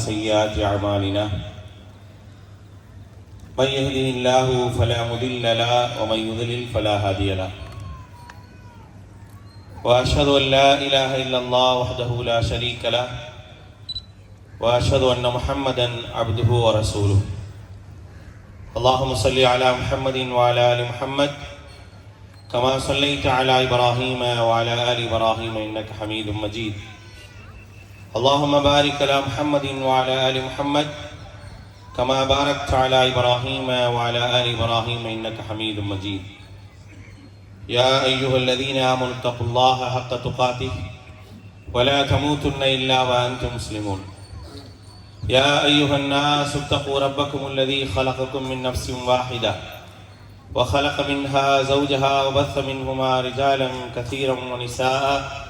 وسيئات أعمالنا. من يهده الله فلا مضل له ومن يضلل فلا هادي له. وأشهد أن لا إله إلا الله وحده لا شريك له وأشهد أن محمدا عبده ورسوله. اللهم صل على محمد وعلى آل محمد كما صليت على إبراهيم وعلى آل إبراهيم إنك حميد مجيد. اللهم بارك على محمد وعلى آل محمد كما باركت على إبراهيم وعلى آل إبراهيم إنك حميد مجيد. يا أيها الذين آمنوا اتقوا الله حق تقاته ولا تموتن إلا وأنتم مسلمون. يا أيها الناس اتقوا ربكم الذي خلقكم من نفس واحدة وخلق منها زوجها وبث منهما رجالا كثيرا ونساء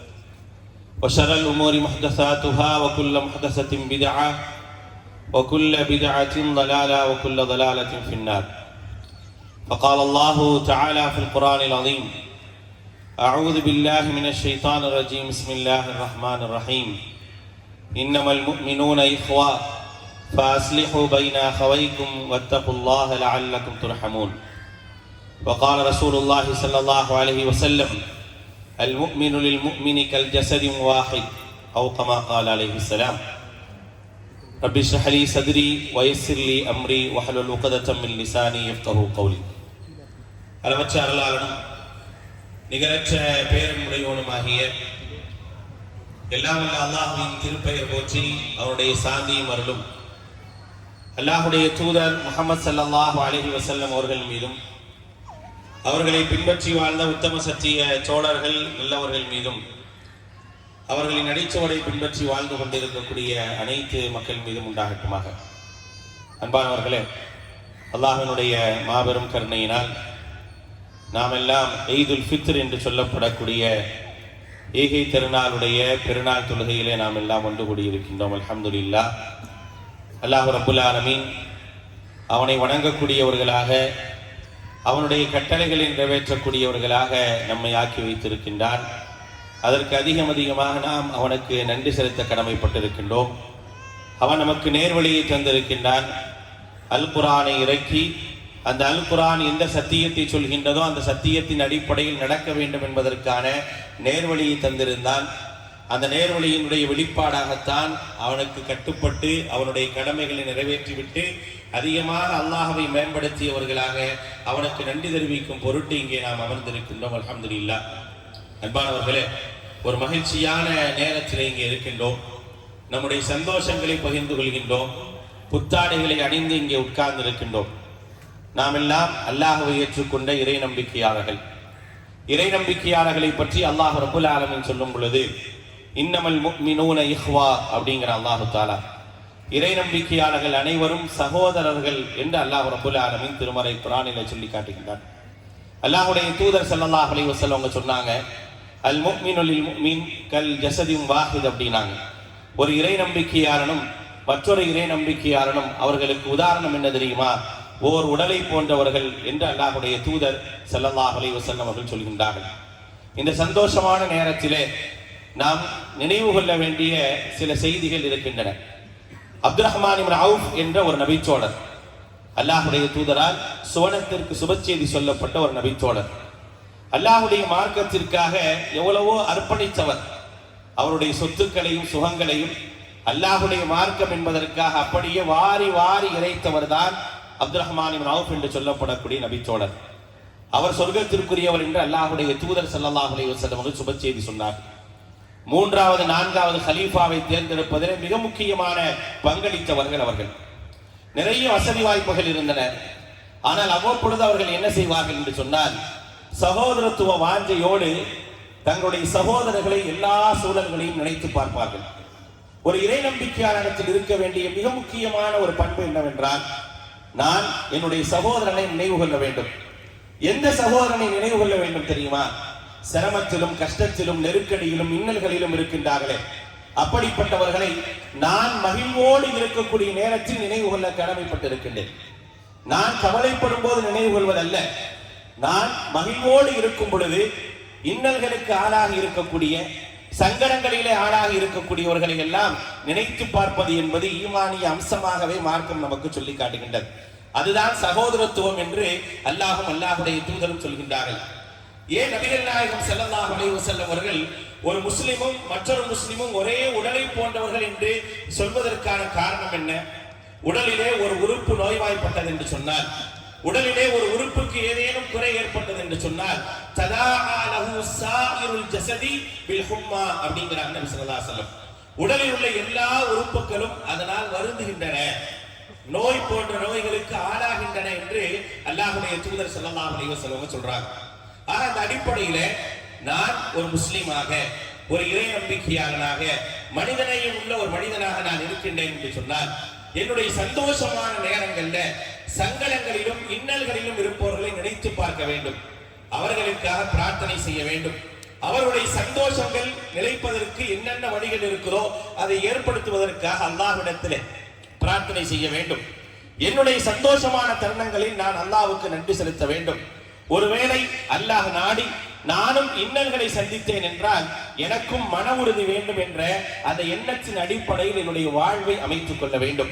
وشر الأمور محدثاتها وكل محدثة بدعة وكل بدعة ضلالة وكل ضلالة في النار. فقال الله تعالى في القرآن العظيم أعوذ بالله من الشيطان الرجيم بسم الله الرحمن الرحيم. إنما المؤمنون إخوة فأصلحوا بين أخويكم واتقوا الله لعلكم ترحمون. وقال رسول الله صلى الله عليه وسلم المؤمن للمؤمن كالجسد واحد أو كما قال عليه السلام رب اشرح لي صدري ويسر لي أمري واحلل عقدة من لساني يفقهوا قولي அளவற்ற அருளாளனும் நிகரற்ற பேரன்புடையவனுமாகிய எல்லாம் வல்ல அல்லாஹுவின் திருப்பெயர் போற்றி அவருடைய சாந்தியும் அருளும் அல்லாஹுடைய தூதர் முகமது ஸல்லல்லாஹு அலைஹி வஸல்லம் அவர்கள் மீதும் அவர்களை பின்பற்றி வாழ்ந்த உத்தம சத்திய சோழர்கள் நல்லவர்கள் மீதும் அவர்களின் அடிச்சுவடை பின்பற்றி வாழ்ந்து கொண்டிருக்கக்கூடிய அனைத்து மக்கள் மீதும் உண்டாகட்டுமாக. அன்பானவர்களே அல்லாஹனுடைய மாபெரும் கருணையினால் நாம் எல்லாம் ஈதுல் ஃபித்ர் என்று சொல்லப்படக்கூடிய ஈகை திருநாளுடைய பெருநாள் தொழுகையிலே நாம் எல்லாம் ஒன்று கூடியிருக்கின்றோம். அல்ஹம்துலில்லா அல்லாஹ் ரபுல் ஆலமீன் அவனை வணங்கக்கூடியவர்களாக அவனுடைய கட்டளைகளை நிறைவேற்றக்கூடியவர்களாக நம்மை ஆக்கி வைத்திருக்கின்றான். அதற்கு அதிகம் அதிகமாக நாம் அவனுக்கு நன்றி செலுத்த கடமைப்பட்டிருக்கின்றோம். அவன் நமக்கு நேர்வழியை தந்திருக்கின்றான். அல் குரானை இறக்கி அந்த அல் குரான் எந்த சத்தியத்தை சொல்கின்றதோ அந்த சத்தியத்தின் அடிப்படையில் நடக்க வேண்டும் என்பதற்கான நேர்வழியை தந்திருந்தான். அந்த நேர்வழியினுடைய வெளிப்பாடாகத்தான் அவனுக்கு கட்டுப்பட்டு அவனுடைய கடமைகளை நிறைவேற்றிவிட்டு அதிகமாக அல்லாஹவை மேம்படுத்தியவர்களாக அவனுக்கு நன்றி தெரிவிக்கும் பொருட்டு இங்கே நாம் அமர்ந்திருக்கின்றோம் அலமதுல்லா அன்பானவர்களே ஒரு மகிழ்ச்சியான நேரத்தில் இங்கே இருக்கின்றோம். நம்முடைய சந்தோஷங்களை பகிர்ந்து கொள்கின்றோம். புத்தாடைகளை அணிந்து இங்கே உட்கார்ந்து இருக்கின்றோம் நாம் எல்லாம் அல்லாஹவை ஏற்றுக்கொண்ட இறை நம்பிக்கையாளர்கள். இறை நம்பிக்கையாளர்களை பற்றி அல்லாஹ் ரபுல் ஆலமின் சொல்லும் பொழுது இன்னமல் முக்மினூன இஹ்வா அப்படிங்கிற அல்லாஹு தாலா. இறை நம்பிக்கையாளர்கள் அனைவரும் சகோதரர்கள் என்று அல்லாஹ் ரபுல் ஆலமின் திருமறை குரானில சொல்லி காட்டுகின்றார் அல்லாஹுடைய தூதர் ஸல்லல்லாஹு அலி வசல் அவங்க சொன்னாங்க அல் முக்மினுலில் முக்மின் கல் ஜசதியும் வாஹித் அப்படின்னாங்க. ஒரு இறை நம்பிக்கையாளனும் மற்றொரு இறை நம்பிக்கையாளனும் அவர்களுக்கு உதாரணம் என்ன தெரியுமா? ஓர் உடலை போன்றவர்கள் என்று அல்லாஹுடைய தூதர் ஸல்லல்லாஹு அலி வசல்லம் அவர்கள் சொல்கின்றார்கள். இந்த சந்தோஷமான நேரத்திலே நாம் நினைவு கொள்ள வேண்டிய சில செய்திகள் இருக்கின்றன. அப்துல் ரஹ்மான் அவுஃப் என்ற ஒரு நபிச்சோழர் அல்லாஹுடைய தூதரால் சுவனத்திற்கு சுபச்செய்தி சொல்லப்பட்ட ஒரு நபிச்சோழர் அல்லாஹுடைய மார்க்கத்திற்காக எவ்வளவோ அர்ப்பணித்தவர். அவருடைய சொத்துக்களையும் சுகங்களையும் அல்லாஹுடைய மார்க்கம் என்பதற்காக அப்படியே வாரி வாரி இறைத்தவர் தான் அப்துல் ரஹ்மான் அவுஃப் என்று சொல்லப்படக்கூடிய நபிச்சோழர் அவர் சொர்க்கத்திற்குரியவர் என்று அல்லாஹுடைய தூதர் ஸல்லல்லாஹு அலைஹி வஸல்லம் சுப செய்தி சொன்னார். மூன்றாவது நான்காவது ஹலீஃபாவை தேர்ந்தெடுப்பதில் மிக முக்கியமான பங்களித்தவர்கள் அவர்கள். நிறைய வசதி வாய்ப்புகள் இருந்தன. ஆனால் அவ்வப்பொழுது அவர்கள் என்ன செய்வார்கள் என்று சொன்னால் சகோதரத்துவ வாஞ்சையோடு தங்களுடைய சகோதரர்களை எல்லா சூழல்களையும் நினைத்து பார்ப்பார்கள். ஒரு இறை நம்பிக்கையாளரிடத்தில் இருக்க வேண்டிய மிக முக்கியமான ஒரு பண்பு என்னவென்றால் நான் என்னுடைய சகோதரனை நினைவு கொள்ள வேண்டும். எந்த சகோதரனை நினைவு கொள்ள வேண்டும் தெரியுமா? சிரமத்திலும் கஷ்டத்திலும் நெருக்கடியிலும் இன்னல்களிலும் இருக்கின்றார்களே. அப்படிப்பட்டவர்களை நான் மகிழ்வோடு இருக்கக்கூடிய நேரத்தில் நினைவு கொள்ள கடமைப்பட்டிருக்கின்றேன். நான் கவலைப்படும் போது நினைவு கொள்வதல்ல. நான் மகிழ்வோடு இருக்கும் பொழுது இன்னல்களுக்கு ஆளாகி இருக்கக்கூடிய சங்கடங்களிலே ஆளாக இருக்கக்கூடியவர்களை எல்லாம் நினைத்து பார்ப்பது என்பது ஈமானிய அம்சமாகவே மார்க்கம் நமக்கு சொல்லி காட்டுகின்றது. அதுதான் சகோதரத்துவம் என்று அல்லாஹும் அல்லாஹுடைய தூதரும் சொல்கின்றார்கள். ஏன் நபிகள் நாயகம் செல்லல்லா அலைவு வஸல்லம் அவர்கள் ஒரு முஸ்லிமும் மற்றொரு முஸ்லிமும் ஒரே உடலை போன்றவர்கள் என்று சொல்வதற்கான காரணம் என்ன? உடலிலே ஒரு உறுப்பு நோய்வாய்ப்பட்டது என்று சொன்னால் உடலிலே ஒரு உறுப்புக்கு ஏதேனும் குறை ஏற்பட்டது என்று சொன்னால் ததாஆ லஹு சாயிருல் பில் ஹும்மா அப்படிங்கிறாங்க நபி உடலில் உள்ள எல்லா உறுப்புகளும் அதனால் வருந்துகின்றன. நோய் போன்ற நோய்களுக்கு ஆளாகின்றன என்று அல்லாஹுடைய தூதர் ஸல்லல்லாஹு அலைஹி சொல்றாங்க. ஆனால் அந்த அடிப்படையில நான் ஒரு முஸ்லீமாக ஒரு இறை நம்பிக்கையாளனாக மனிதனையும் உள்ள ஒரு மனிதனாக நான் இருக்கின்றேன் என்று சொன்னால் என்னுடைய சந்தோஷமான நேரங்கள்ல சங்கடங்களிலும் இன்னல்களிலும் இருப்பவர்களை நினைத்து பார்க்க வேண்டும். அவர்களுக்காக பிரார்த்தனை செய்ய வேண்டும். அவருடைய சந்தோஷங்கள் நிலைப்பதற்கு என்னென்ன வழிகள் இருக்கிறோ அதை ஏற்படுத்துவதற்காக அல்லாஹ்விடத்தில் பிரார்த்தனை செய்ய வேண்டும். என்னுடைய சந்தோஷமான தருணங்களில் நான் அல்லாவுக்கு நன்றி செலுத்த வேண்டும். ஒருவேளை அல்லாஹ் நாடி நானும் இன்னல்களை சந்தித்தேன் என்றால் எனக்கும் மன உறுதி வேண்டும் என்ற அந்த எண்ணத்தின் அடிப்படையில் என்னுடைய வாழ்வை அமைத்துக் கொள்ள வேண்டும்.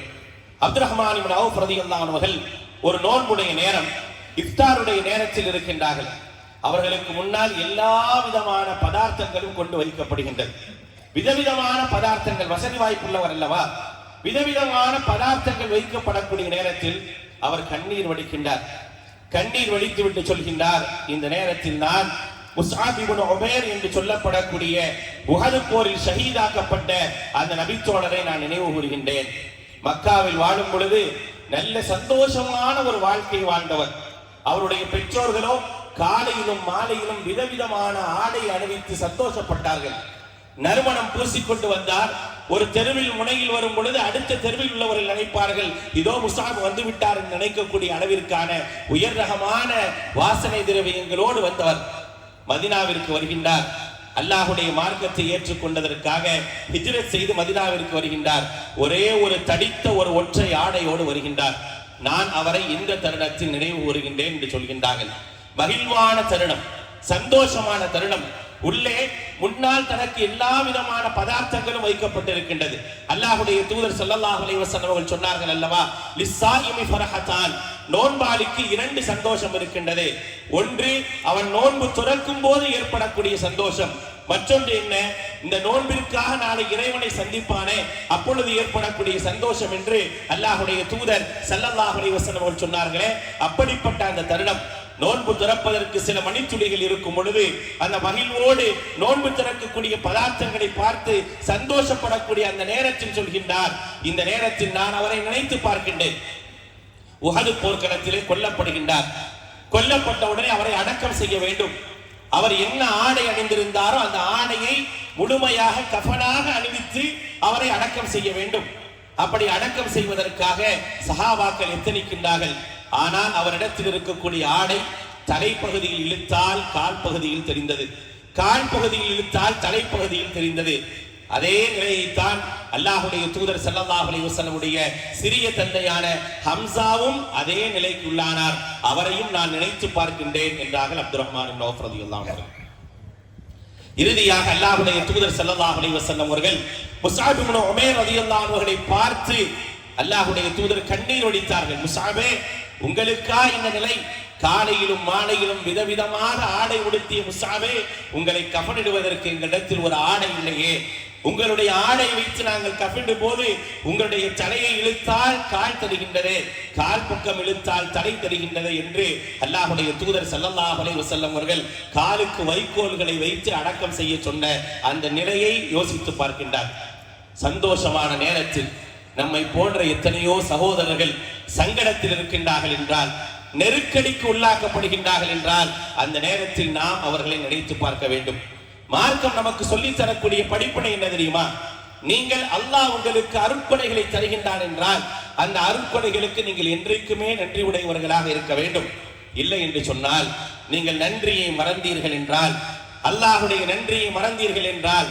அப்துல் ரஹ்மான் இப்னு அவர்கள் ஒரு நோன்புடைய நேரம் இஃப்தாருடைய நேரத்தில் இருக்கின்றார்கள். அவர்களுக்கு முன்னால் எல்லா விதமான பதார்த்தங்களும் கொண்டு வைக்கப்படுகின்றது விதவிதமான பதார்த்தங்கள் வசதி வாய்ப்புள்ளவர் அல்லவா? விதவிதமான பதார்த்தங்கள் வைக்கப்படக்கூடிய நேரத்தில் அவர் கண்ணீர் வடிக்கின்றார். கண்ணீர் வலித்து விட்டு சொல்கின்றார். இந்த நேரத்தில் நான் முஸ்ஆப் இப்னு என்று சொல்லப்படக்கூடிய உகது போரில் ஷஹீதாக்கப்பட்ட அந்த நபித்தோழரை நான் நினைவு கூறுகின்றேன். மக்காவில் வாழும் பொழுது நல்ல சந்தோஷமான ஒரு வாழ்க்கை வாழ்ந்தவர். அவருடைய பெற்றோர்களோ காலையிலும் மாலையிலும் விதவிதமான ஆடை அணிவித்து சந்தோஷப்பட்டார்கள். நறுமணம் பூசிக்கொண்டு வந்தார். ஒரு தெருவில் முனையில் வரும் பொழுது அடுத்த தெருவில் உள்ளவர்கள் நினைப்பார்கள் இதோ முசாப் வந்து விட்டார் என்று நினைக்கக்கூடிய அளவிற்கான உயர் ரகமான வாசனை திரவியங்களோடு வந்தவர் மதினாவிற்கு வருகின்றார். அல்லாஹுடைய மார்க்கத்தை ஏற்றுக்கொண்டதற்காக ஹிஜ்ரத் செய்து மதினாவிற்கு வருகின்றார். ஒரே ஒரு தடித்த ஒரு ஒற்றை ஆடையோடு வருகின்றார். நான் அவரை இந்த தருணத்தில் நினைவு கூறுகின்றேன் என்று சொல்கின்றார்கள். மகிழ்வான தருணம் சந்தோஷமான தருணம். உள்ளே முன்னால் தனக்கு எல்லா விதமான பதார்த்தங்களும் வைக்கப்பட்டிருக்கின்றது. அல்லாஹுடைய தூதர் ஸல்லல்லாஹு அலைஹி வஸல்லம் அவர்கள் சொன்னார்கள் அல்லவா லிஸ்ஸாயிமி ஃபரஹத்தான். நோன்பாளிக்கு இரண்டு சந்தோஷம் இருக்கின்றது. ஒன்று அவன் நோன்பு துறக்கும் போது ஏற்படக்கூடிய சந்தோஷம். மற்றொன்று என்ன இந்த நோன்பிற்காக நாளை இறைவனை சந்திப்பானே அப்பொழுது ஏற்படக்கூடிய சந்தோஷம் என்று அல்லாஹுடைய தூதர் ஸல்லல்லாஹு அலைஹி சொன்னார்களே. அப்படிப்பட்ட அந்த தருணம் நோன்பு திறப்பதற்கு சில மணித்துளிகள் இருக்கும் பொழுது அந்த மகிழ்வோடு நோன்பு திறக்கக்கூடிய பதார்த்தங்களை பார்த்து சந்தோஷப்படக்கூடிய அந்த நேரத்தில் சொல்கின்றார். இந்த நேரத்தில் நான் அவரை நினைத்து பார்க்கின்றேன். உகது போர்க்களத்திலே கொல்லப்படுகின்றார். கொல்லப்பட்ட உடனே அவரை அடக்கம் செய்ய வேண்டும். அவர் என்ன ஆடை அணிந்திருந்தாரோ அந்த ஆடையை முழுமையாக கஃனாக அணிவித்து அவரை அடக்கம் செய்ய வேண்டும். அப்படி அடக்கம் செய்வதற்காக சஹாபாக்கள் எத்தனிக்கின்றார்கள்? ஆனால் அவரிடத்தில் இருக்கக்கூடிய ஆடை தலைப்பகுதியில் இழுத்தால் கால் பகுதியில் தெரிந்தது. கால் பகுதியில் இழுத்தால் தலைப்பகுதியில் தெரிந்தது. அதே நிலையைத்தான் அல்லாஹுடைய தூதர் ஸல்லல்லாஹு அலைஹி சிறிய தந்தையான ஹம்சாவும் அதே நிலைக்கு உள்ளானார் அவரையும் நான் நினைத்து பார்க்கின்றேன் என்றார்கள் அப்துல் ரஹ்மான் இப்னு இறுதியாக அல்லாஹுடைய தூதர் ஸல்லல்லாஹு அலைஹி அவர்கள் முஸ்அப் இப்னு உமைர் அவர்களை பார்த்து அல்லாஹுடைய தூதர் கண்ணீர் வடித்தார்கள். முசாபே உங்களுக்கா இந்த நிலை? காலையிலும் மாலையிலும் விதவிதமாக ஆடை உடுத்திய முசாவே உங்களை கபனிடுவதற்கு எங்களிடத்தில் ஒரு ஆடை இல்லையே. உங்களுடைய ஆடை வைத்து நாங்கள் கஃனிடு போது உங்களுடைய தலையை இழுத்தால் கால் தருகின்றது கால் பக்கம் இழுத்தால் தலை தருகின்றது என்று அல்லாஹுடைய தூதர் ஸல்லல்லாஹு அலைஹி வஸல்லம் அவர்கள் காலுக்கு வைக்கோல்களை வைத்து அடக்கம் செய்ய சொன்ன அந்த நிலையை யோசித்து பார்க்கின்றார். சந்தோஷமான நேரத்தில் நம்மை போன்ற எத்தனையோ சகோதரர்கள் சங்கடத்தில் இருக்கின்றார்கள் என்றால் நெருக்கடிக்கு உள்ளாக்கப்படுகின்றார்கள் என்றால் அந்த நேரத்தில் நாம் அவர்களை நினைத்து பார்க்க வேண்டும். மார்க்கம் நமக்கு சொல்லி தரக்கூடிய படிப்பனை என்ன தெரியுமா? நீங்கள் அல்லாஹ் உங்களுக்கு அருட்கொடைகளை தருகின்றான் என்றால் அந்த அருட்கொடைகளுக்கு நீங்கள் என்றைக்குமே நன்றி உடையவர்களாக இருக்க வேண்டும். இல்லை என்று சொன்னால் நீங்கள் நன்றியை மறந்தீர்கள் என்றால் அல்லாஹுடைய நன்றியை மறந்தீர்கள் என்றால்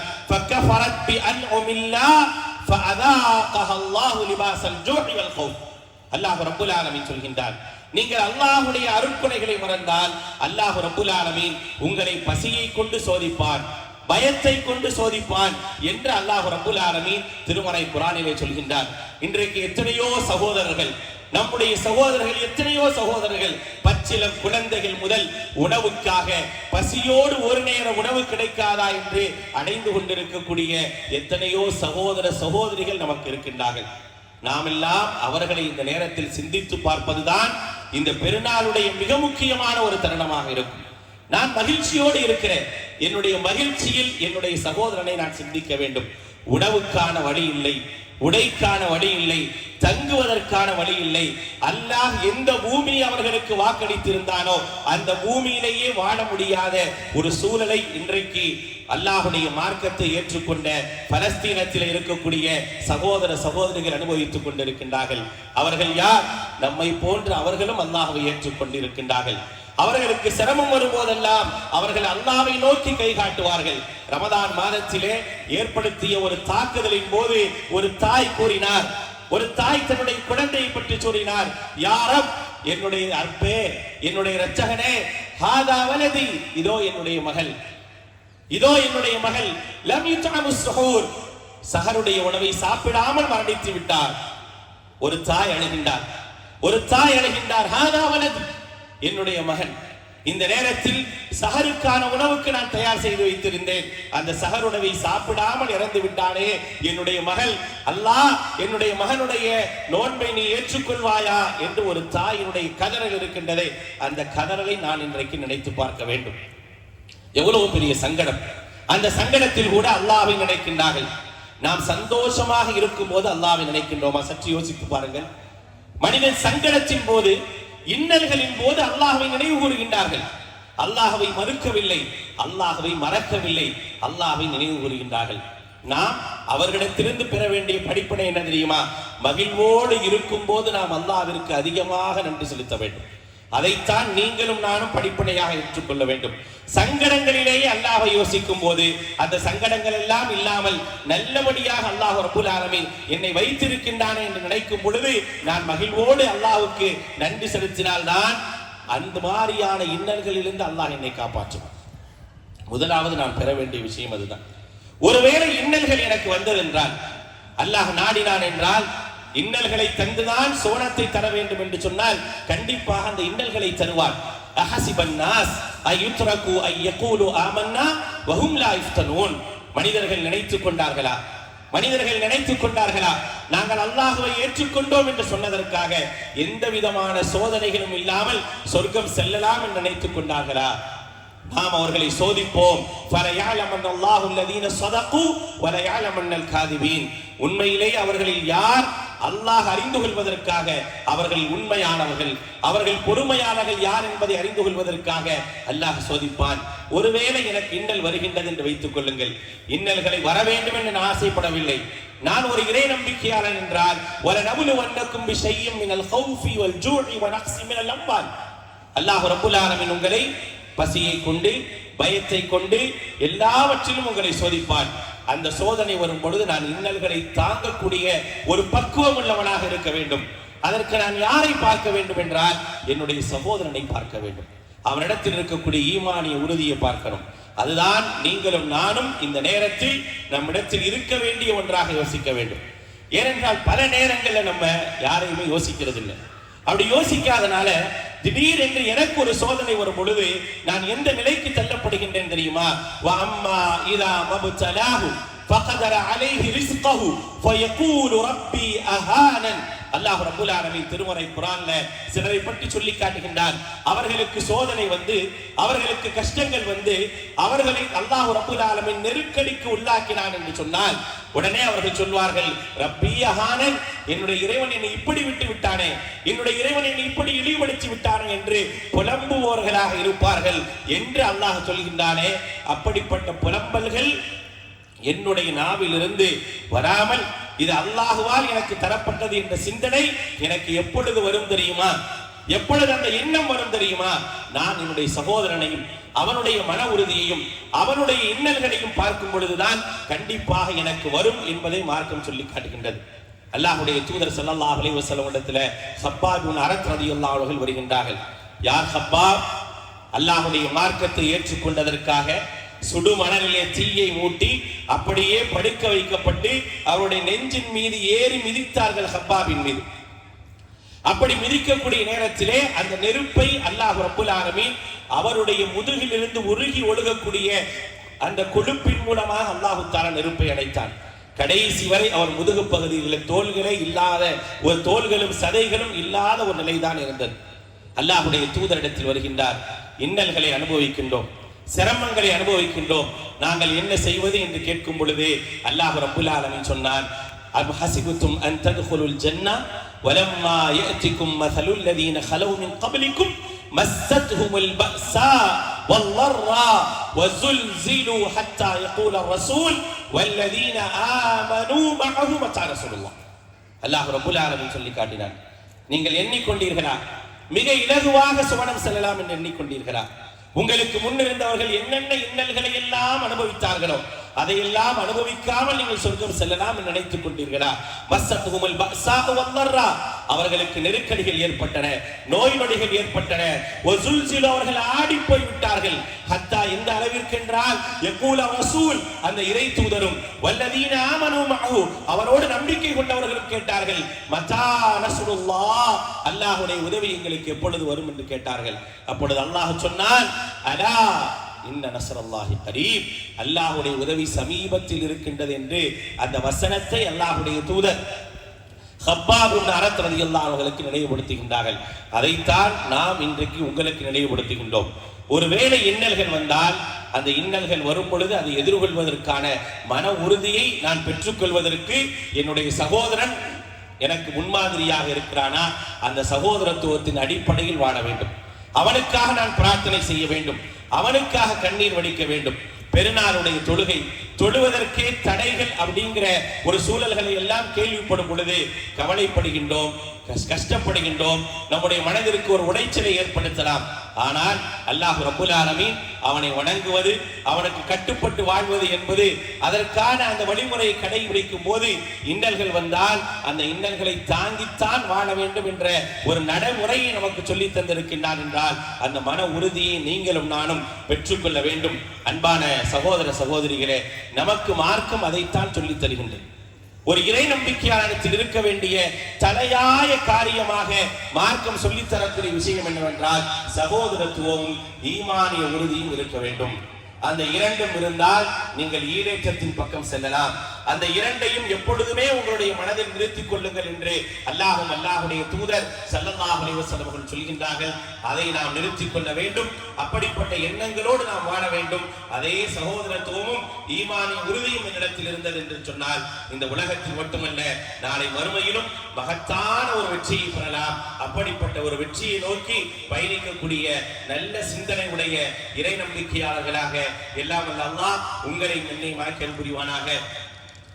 அல்லாஹ் ரப்புல் ஆலமீன் சொல்கின்றார் நீங்கள் அல்லாஹுடைய அருட்கொடைகளை மறந்தால் அல்லாஹ் ரப்புல் ஆலமீன் உங்களை பசியை கொண்டு சோதிப்பான் பயத்தை கொண்டு சோதிப்பான் என்று அல்லாஹ் ரபுல் ஆலமீன் திருமறை குரானிலே சொல்கின்றார். இன்றைக்கு எத்தனையோ சகோதரர்கள் நம்முடைய சகோதரர்கள் எத்தனையோ சகோதரர்கள் சில குழந்தைகள் முதல் உணவுக்காக பசியோடு ஒரு நேர உணவு கிடைக்காதா என்று அடைந்து கொண்டிருக்கக்கூடிய எத்தனையோ சகோதர சகோதரிகள் நமக்கு இருக்கின்றார்கள். நாமெல்லாம் அவர்களை இந்த நேரத்தில் சிந்தித்து பார்ப்பதுதான் இந்த பெருநாளுடைய மிக முக்கியமான ஒரு தருணமாக இருக்கும். நான் மகிழ்ச்சியோடு இருக்கிறேன். என்னுடைய மகிழ்ச்சியில் என்னுடைய சகோதரனை நான் சிந்திக்க வேண்டும். உணவுக்கான வழி இல்லை. உடைக்கான வழி இல்லை தங்குவதற்கான வழி இல்லை. அல்லாஹ் எந்த பூமி அவர்களுக்கு வாக்களித்திருந்தானோ அந்த பூமியிலேயே வாழ முடியாத ஒரு சூழலை இன்றைக்கு அல்லாஹுடைய மார்க்கத்தை ஏற்றுக்கொண்ட பலஸ்தீனத்தில் இருக்கக்கூடிய சகோதர சகோதரிகள் அனுபவித்துக் கொண்டிருக்கின்றார்கள். அவர்கள் யார்? நம்மை போன்று அவர்களும் அல்லாஹ்வை ஏற்றுக்கொண்டிருக்கின்றார்கள். அவர்களுக்கு சிரமம் வரும்போதெல்லாம் அவர்கள் அல்லாவை நோக்கி கை காட்டுவார்கள். ரமதான் மாதத்திலே ஏற்படுத்திய ஒரு தாக்குதலின் போது ஒரு தாய் கூறினார். ஒரு தாய் தன்னுடைய குழந்தையை பற்றி கூறினார். யாரம் என்னுடைய அற்பே என்னுடைய இரட்சகனே ஹாதா வலதி இதோ என்னுடைய மகள். இதோ என்னுடைய மகள். லம் யுத்அமு சுஹூர் சஹருடைய உணவை சாப்பிடாமல் மரணித்து விட்டார். ஒரு தாய் அழுகின்றார். ஒரு தாய் அழுகின்றார். ஹாதா வலதி என்னுடைய மகன் இந்த நேரத்தில் சஹருக்கான உணவுக்கு நான் தயார் செய்து வைத்திருந்தேன். அந்த சஹர் உணவை சாப்பிடாமல் இறந்து விட்டானே என்னுடைய மகள் அல்லாஹ் என்னுடைய மகனுடைய நோன்பை நீ ஏற்றுக்கொள்வாயா? என்று ஒரு தாயினுடைய கதறல் இருக்கின்றதே. அந்த கதறலை நான் இன்றைக்கு நினைத்து பார்க்க வேண்டும். எவ்வளவு பெரிய சங்கடம். அந்த சங்கடத்தில் கூட அல்லாவை நினைக்கின்றார்கள். நாம் சந்தோஷமாக இருக்கும் போது அல்லாவை நினைக்கின்றோமா? சற்று யோசித்து பாருங்கள். மனிதன் சங்கடத்தின் போது இன்னல்களின் போது அல்லாஹவை நினைவு கூறுகின்றார்கள். அல்லாஹவை மறுக்கவில்லை அல்லாஹவை மறக்கவில்லை அல்லாஹவை நினைவு கூறுகின்றார்கள். நாம் அவர்களிடத்திலிருந்து பெற வேண்டிய படிப்பினை என்ன தெரியுமா? மகிழ்வோடு இருக்கும் போது நாம் அல்லாவிற்கு அதிகமாக நன்றி செலுத்த வேண்டும். அதைத்தான் நீங்களும் நானும் படிப்பனையாக ஏற்றுக்கொள்ள வேண்டும். சங்கடங்களிலேயே அல்லாஹை யோசிக்கும் போது அந்த சங்கடங்கள் எல்லாம் இல்லாமல் நல்லபடியாக அல்லாஹ் ரபுல் ஆலமின் என்னை வைத்திருக்கின்றானே என்று நினைக்கும் பொழுது நான் மகிழ்வோடு அல்லாஹுக்கு நன்றி செலுத்தினால்தான் அந்த மாதிரியான இன்னல்களிலிருந்து அல்லாஹ் என்னை காப்பாற்றுவான். முதலாவது நான் பெற வேண்டிய விஷயம் அதுதான். ஒருவேளை இன்னல்கள் எனக்கு வந்ததென்றால் அல்லாஹ் நாடினான் என்றால் இன்னல்களை தந்துதான் சோனத்தை தர வேண்டும் என்று சொன்னால் கண்டிப்பாக அந்த இன்னல்களை தருவார். அஹசிபன்னாஸ் அயுத்ரகு ஐயகூலு ஆமன்னா வஹும் லா இஃப்தனூன் மனிதர்கள் நினைத்துக் கொண்டார்களா? மனிதர்கள் நினைத்துக் கொண்டார்களா? நாங்கள் அல்லாஹுவை ஏற்றுக்கொண்டோம் என்று சொன்னதற்காக எந்த விதமான சோதனைகளும் இல்லாமல் சொர்க்கம் செல்லலாம் என்று நினைத்துக் கொண்டார்களா? நாம் அவர்களை சோதிப்போம். உண்மையிலேயே அவர்களில் யார் அல்லாஹ் அறிந்து கொள்வதற்காக அவர்கள் உண்மையானவர்கள் அவர்கள் பொறுமையானவர்கள் யார் என்பதை அறிந்து கொள்வதற்காக அல்லாஹ் சோதிப்பான். ஒருவேளை எனக்கு இன்னல் வருகின்றது என்று வைத்துக் கொள்ளுங்கள். இன்னல்களை வர வேண்டும் என்று நான் ஆசைப்படவில்லை. நான் ஒரு இறை நம்பிக்கையாளன் என்றால் ஒரு நபுலு வண்ணக்கும் செய்யும் மினல் ஹவுஃபி வல் ஜூஇ வ மினல் அல்லாஹ் ரப்புல் ஆலமீன் உங்களை பசியை கொண்டு பயத்தை கொண்டு எல்லாவற்றிலும் உங்களை சோதிப்பான். அந்த சோதனை வரும் பொழுது நான் இன்னல்களை தாங்கக்கூடிய ஒரு பக்குவம் உள்ளவனாக இருக்க வேண்டும். அதற்கு நான் யாரை பார்க்க வேண்டும் என்றால் என்னுடைய சகோதரனை பார்க்க வேண்டும். அவனிடத்தில் இருக்கக்கூடிய ஈமானிய உறுதியை பார்க்கணும். அதுதான் நீங்களும் நானும் இந்த நேரத்தில் நம்மிடத்தில் இருக்க வேண்டிய ஒன்றாக யோசிக்க வேண்டும். ஏனென்றால் பல நேரங்களில் நம்ம யாரையுமே யோசிக்கிறது இல்லை அப்படி யோசிக்காதனால திடீரென்று எனக்கு ஒரு சோதனை வரும் பொழுது நான் எந்த நிலைக்கு தள்ளப்படுகின்றேன் தெரியுமா? அம்மா இதா மபுத்தலாஹு فقدر عليه رزقه فيقول ربي أهانن அல்லாஹ் ரப்புல் ஆலமீன் திருமறை குரான்ல சிலரை பற்றி சொல்லி காட்டுகின்றான் அவர்களுக்கு சோதனை வந்து அவர்களுக்கு கஷ்டங்கள் வந்து அவர்களை அல்லாஹ் ரப்புல் ஆலமீன் நெருக்கடிக்கு உள்ளாக்கினான் என்று சொன்னால் உடனே அவர்கள் சொல்வார்கள் ரப்பி அஹானன் என்னுடைய இறைவன் என்னை இப்படி விட்டு விட்டானே என்னுடைய இறைவன் என்னை இப்படி இழிவுபடுத்தி விட்டானே என்று புலம்புவோர்களாக இருப்பார்கள் என்று அல்லாஹ் சொல்கின்றானே அப்படிப்பட்ட புலம்பல்கள் என்னுடைய நாவிலிருந்து வராமல் இது அல்லாஹுவால் எனக்கு தரப்பட்டது என்ற சிந்தனை எனக்கு எப்பொழுது வரும் தெரியுமா? எப்பொழுது அந்த எண்ணம் வரும் தெரியுமா? நான் என்னுடைய சகோதரனையும் அவனுடைய மன உறுதியையும் அவனுடைய இன்னல்களையும் பார்க்கும் பொழுதுதான் கண்டிப்பாக எனக்கு வரும் என்பதை மார்க்கம் சொல்லி காட்டுகின்றது. அல்லாஹுடைய தூதர் ஸல்லல்லாஹு அலைஹி வஸல்லம் சப்பாபின் ஹப்பாப் அரத் ரலியல்லாஹு அவர்கள் வருகின்றார்கள். யார் சப்பா அல்லாஹ்வுடைய மார்க்கத்தை ஏற்றுக்கொண்டதற்காக சுடு மணலிலே தீயை மூட்டி அப்படியே படுக்க வைக்கப்பட்டு அவருடைய நெஞ்சின் மீது ஏறி மிதித்தார்கள் ஹப்பாபின் மீது. அப்படி மிதிக்கக்கூடிய நேரத்திலே அந்த நெருப்பை அல்லாஹ் ரப்புல் ஆலமீன் அவருடைய முதுகில் இருந்து உருகி ஒழுகக்கூடிய அந்த கொழுப்பின் மூலமாக அல்லாஹு தாலா நெருப்பை அடைத்தான் கடைசி வரை அவர் முதுகு பகுதியில் தோள்களே இல்லாத ஒரு தோள்களும் சதைகளும் இல்லாத ஒரு நிலைதான் இருந்தது. அல்லாஹுடைய தூதரிடத்தில் வருகின்றார் இன்னல்களை அனுபவிக்கின்றோம். சிரமங்களை அனுபவிக்கின்றோம் நாங்கள் என்ன செய்வது என்று கேட்கும் பொழுது அல்லாஹ் ரப்புல் ஆலமீன் சொன்னான் அம் ஹசிபுத்தும் அன் ததுகுலுல் ஜன்னா ولما يأتكم مثل الذين خلوا من قبلكم مستهم البأساء والضراء وزلزلوا حتى يقول الرسول والذين آمنوا معه متى رسول الله அல்லாஹ் ரப்புல் ஆலமீன் சொல்லி காட்டினான் நீங்கள் எண்ணிக்கொண்டீர்களா மிக இலகுவாக சுவனம் செல்லலாம் என்று எண்ணிக்கொண்டீர்களா உங்களுக்கு முன்னிருந்தவர்கள் என்னென்ன இன்னல்களை எல்லாம் அனுபவித்தார்களோ அதையெல்லாம் அனுபவிக்காமல் நீங்கள் சொர்க்கம் செல்லலாம் என்று நினைத்துக் கொண்டீர்களா? மஸ்ஸத்துஹுமுல் பஅஸாஉ வல்லர்ரா அவர்களுக்கு நெருக்கடிகள் ஏற்பட்டன நோய் நொடிகள் ஏற்பட்டன. வஸுல்சிலு அவர்கள் ஆடி போய் விட்டார்கள் ஹத்தா எந்த அளவிற்கு என்றால் வசூல் அந்த இறை தூதரும் வல்லதீன ஆமனு மஅஹு அவரோடு நம்பிக்கை கொண்டவர்களும் கேட்டார்கள் மதா நஸ்ருல்லாஹ் அல்லாஹ்வுடைய உதவி எங்களுக்கு எப்பொழுது வரும் என்று கேட்டார்கள். அப்பொழுது அல்லாஹ் சொன்னான் அலா இன்ன நஸ்ரல்லாஹி கரீப் அல்லாஹுடைய உதவி சமீபத்தில் இருக்கின்றது என்று அந்த வசனத்தை அல்லாஹுடைய தூதர் ஹப்பாப் இப்னு அரத் ரலியல்லாஹு அவர்களுக்கு நினைவுபடுத்துகின்றார்கள். அதைத்தான் நாம் இன்றைக்கு உங்களுக்கு நினைவுபடுத்துகின்றோம். ஒருவேளை இன்னல்கள் வந்தால் அந்த இன்னல்கள் வரும் பொழுது அதை எதிர்கொள்வதற்கான மன உறுதியை நான் பெற்றுக்கொள்வதற்கு என்னுடைய சகோதரன் எனக்கு முன்மாதிரியாக இருக்கிறானா? அந்த சகோதரத்துவத்தின் அடிப்படையில் வாழ வேண்டும். அவனுக்காக நான் பிரார்த்தனை செய்ய வேண்டும். அவனுக்காக கண்ணீர் வடிக்க வேண்டும். பெருநாளுடைய தொழுகை தொழுவதற்கே தடைகள் அப்படிங்கிற ஒரு சூழல்களை எல்லாம் கேள்விப்படும் பொழுது கவலைப்படுகின்றோம் கஷ்- கஷ்டப்படுகின்றோம். நம்முடைய மனதிற்கு ஒரு உடைச்சலை ஏற்படுத்தலாம். ஆனால் அல்லாஹ் ரப்புல் ஆலமீன் அவனை வணங்குவது அவனுக்கு கட்டுப்பட்டு வாழ்வது என்பது அதற்கான அந்த வழிமுறையை கடைபிடிக்கும் போது இன்னல்கள் வந்தால் அந்த இன்னல்களை தாங்கித்தான் வாழ வேண்டும் என்ற ஒரு நடைமுறையை நமக்கு சொல்லி தந்திருக்கின்றான் என்றால் அந்த மன உறுதியை நீங்களும் நானும் பெற்றுக்கொள்ள வேண்டும். அன்பான சகோதர சகோதரிகளே நமக்கு மார்க்கம் அதைத்தான் சொல்லித் தருகின்றது. ஒரு இறை நம்பிக்கையாளத்தில் இருக்க வேண்டிய தலையாய காரியமாக மார்க்கம் சொல்லித்தரக்கூடிய விஷயம் என்னவென்றால் சகோதரத்துவமும் ஈமானிய உறுதியும் இருக்க வேண்டும். அந்த இரண்டும் இருந்தால் நீங்கள் ஈடேற்றத்தின் பக்கம் செல்லலாம். அந்த இரண்டையும் எப்பொழுதுமே உங்களுடைய மனதில் நிறுத்திக் கொள்ளுங்கள் என்று அல்லாஹும் அல்லாஹுடைய தூதர் ஸல்லல்லாஹு அலைஹி சொல்கின்றார்கள். அதை நாம் நிறுத்திக் கொள்ள வேண்டும். அப்படிப்பட்ட எண்ணங்களோடு நாம் வாழ வேண்டும். அதே சகோதரத்துவமும் ஈமானின் உறுதியும் என்னிடத்தில் இருந்தது என்று சொன்னால் இந்த உலகத்தில் மட்டுமல்ல நாளை மறுமையிலும் மகத்தான ஒரு வெற்றியை பெறலாம். அப்படிப்பட்ட ஒரு வெற்றியை நோக்கி பயணிக்கக்கூடிய நல்ல சிந்தனை உடைய இறை நம்பிக்கையாளர்களாக எல்லாம் வல்ல அல்லாஹ் உங்களை என்னை மறக்கல் புரிவானாக.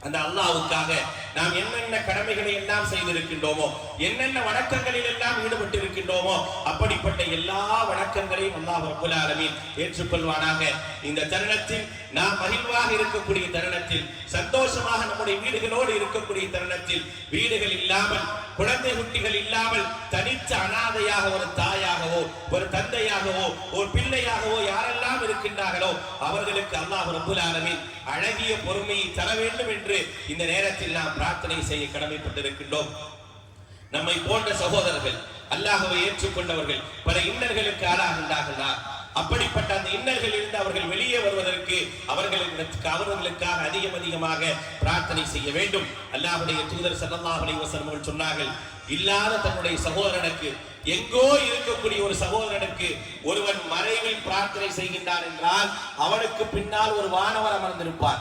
அந்த அல்லாவுக்காக நாம் என்னென்ன கடமைகளை எல்லாம் செய்திருக்கின்றோமோ என்னென்ன வணக்கங்களில் எல்லாம் ஈடுபட்டு இருக்கின்றோமோ அப்படிப்பட்ட எல்லா வணக்கங்களையும் அல்லாஹ் ரப்பல் ஆலமீன் ஏற்றுக்கொள்வானாக. இந்த தருணத்தில் நாம் மகிழ்வாக இருக்கக்கூடிய தருணத்தில் சந்தோஷமாக நம்முடைய வீடுகளோடு இருக்கக்கூடிய தருணத்தில் வீடுகள் இல்லாமல் குழந்தை குட்டிகள் இல்லாமல் தனித்த அனாதையாக ஒரு தாயாகவோ ஒரு தந்தையாகவோ ஒரு பிள்ளையாகவோ யாரெல்லாம் இருக்கின்றார்களோ அவர்களுக்கு அல்லாஹ் ரப்பல் ஆலமீன் அழகிய பொறுமையை தர வேண்டும் என்று இந்த நேரத்தில் நாம் பிரார்த்தனை செய்ய கடமைப்பட்டிருக்கின்றோம். நம்மை போன்ற சகோதரர்கள் அல்லாஹ்வை ஏற்றுக்கொண்டவர்கள் பல இன்னர்களுக்கு ஆளாகின்றார்களா அப்படிப்பட்ட அந்த இன்னல்களில் இருந்து அவர்கள் வெளியே வருவதற்கு அவர்களுக்கு அவர்களுக்காக அதிகம் அதிகமாக பிரார்த்தனை செய்ய வேண்டும். அல்லாஹுடைய தூதர் ஸல்லல்லாஹு அலைஹி சொன்னார்கள் இல்லாத தன்னுடைய சகோதரனுக்கு எங்கோ இருக்கக்கூடிய ஒரு சகோதரனுக்கு ஒருவன் மறைவில் பிரார்த்தனை செய்கின்றான் என்றால் அவனுக்கு பின்னால் ஒரு வானவர் அமர்ந்திருப்பார்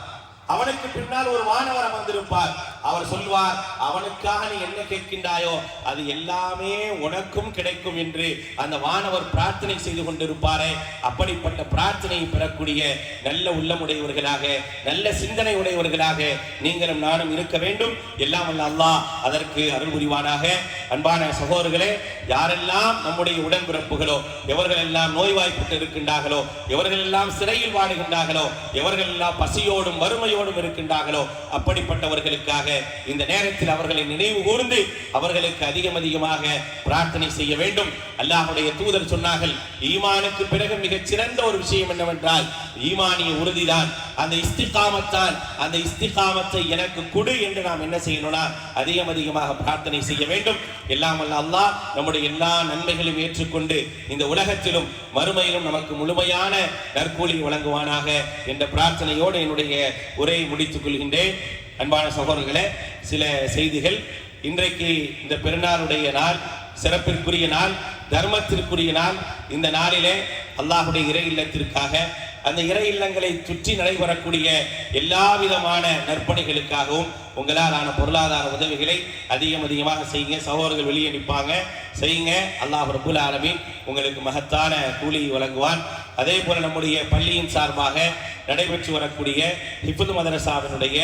அவனுக்கு பின்னால் ஒரு வானவர் அமர்ந்திருப்பார். அவர் சொல்வார் அவனுக்காக நீ என்ன கேட்கின்றாயோ அது எல்லாமே உனக்கும் கிடைக்கும் என்று அந்த வானவர் பிரார்த்தனை செய்து கொண்டிருப்பாரே. அப்படிப்பட்ட பிரார்த்தனையை பெறக்கூடிய நல்ல உள்ளமுடையவர்களாக நல்ல சிந்தனை உடையவர்களாக நீங்களும் நானும் இருக்க வேண்டும். எல்லாம் வல்ல அல்லாஹ் அதற்கு அருள் புரிவானாக. அன்பான சகோதரர்களே யாரெல்லாம் நம்முடைய உடன்பிறப்புகளோ எவர்களெல்லாம் நோய்வாய்ப்பட்டு இருக்கின்றார்களோ எவர்களெல்லாம் சிறையில் வாடுகின்றார்களோ எவர்கள் எல்லாம் பசியோடும் வறுமையோடும் இருக்கின்றார்களோ? அப்படிப்பட்டவர்களுக்காக இந்த நேரத்தில் அவர்களை நினைவு கூர்ந்து அவர்களுக்கு அதிகம் அதிகமாக பிரார்த்தனை செய்ய வேண்டும். அல்லாஹுடைய தூதர் சொன்னார்கள் ஈமானுக்கு பிறகு மிகச் சிறந்த ஒரு விஷயம் என்னவென்றால் ஈமானிய உறுதிதான். அந்த இஸ்திகாமத்தான் அந்த இஸ்திகாமத்தை எனக்கு கொடு என்று நாம் என்ன செய்யணும்னா அதிகம் அதிகமாக பிரார்த்தனை செய்ய வேண்டும். எல்லாம் வல்ல அல்லாஹ் நம்முடைய எல்லா நன்மைகளையும் ஏற்றுக்கொண்டு இந்த உலகத்திலும் மறுமையிலும் நமக்கு முழுமையான நற்கூலி வழங்குவானாக என்ற பிரார்த்தனையோடு என்னுடைய உரையை முடித்துக் கொள்கின்றேன். அன்பான சகோதரர்களே சில செய்திகள். இன்றைக்கு இந்த பெருநாளுடைய நாள் சிறப்பிற்குரிய நாள் தர்மத்திற்குரிய நாள். இந்த நாளிலே அல்லாஹுடைய இறை இல்லத்திற்காக அந்த இறை இல்லங்களை சுற்றி நடைபெறக்கூடிய எல்லா விதமான நற்பணிகளுக்காகவும் உங்களால் ஆன பொருளாதார உதவிகளை அதிகம் அதிகமாக செய்யுங்க. சகோதரர்கள் வெளியே நிற்பாங்க. செய்யுங்க. அல்லாஹ் ரபுல் ஆலமின் உங்களுக்கு மகத்தான கூலி வழங்குவான். அதே போல நம்முடைய பள்ளியின் சார்பாக நடைபெற்று வரக்கூடிய ஹிஃபுது மதரசாவினுடைய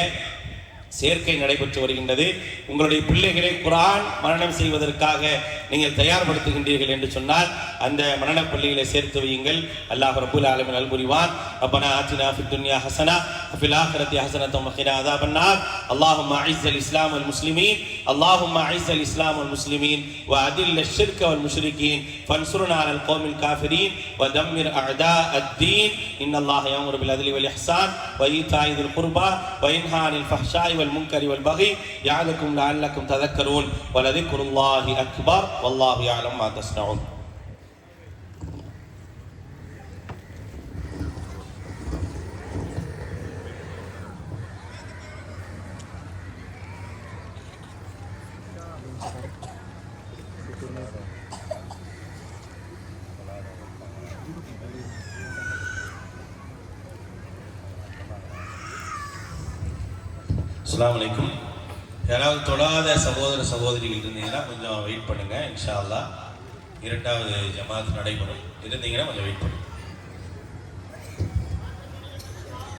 சேர்க்கை நடைபெற்று வருகின்றது. உங்களுடைய பிள்ளைகளை குரான் மரணம் செய்வதற்காக நீங்கள் தயார்படுத்துகின்றீர்கள் என்று சொன்னால் அந்த மரண பள்ளிகளை சேர்த்து வையுங்கள். அல்லாஹ் ரபுல் ஆலமின் அல்புரிவான். அப்பனா ஆத்தினா ஃபி துன்யா ஹசனா ஃபி ஆஹிரத்தி ஹசனத்தும் மகினா அதாபன்னார். அல்லாஹும் அஐஸ் அல் இஸ்லாம் அல் முஸ்லிமீன். அல்லாஹும் அஐஸ் அல் இஸ்லாம் அல் முஸ்லிமீன். வ அதில் ஷிர்க் அல் முஷ்ரிகீன். ஃபன்சுருனா அல் கோமில் காஃபிரீன். வ தம்மிர் அடா அத்தீன் இன் அல்லாஹ் யம்ரு பில் அத்லி வல் இஹ்சான் வ ஈதா குர்பா வ இன்ஹா அனில் والمنكر والبغي يعظكم لعلكم تذكرون ولذكر الله أكبر والله يعلم ما تصنعون சகோதரிகள் இருந்தீங்கன்னா கொஞ்சம் வெயிட் பண்ணுங்கள் இன்ஷா அல்லா இரண்டாவது ஜமாத் நடைபெறும். இருந்தீங்கன்னா கொஞ்சம் வெயிட் பண்ணுங்கள்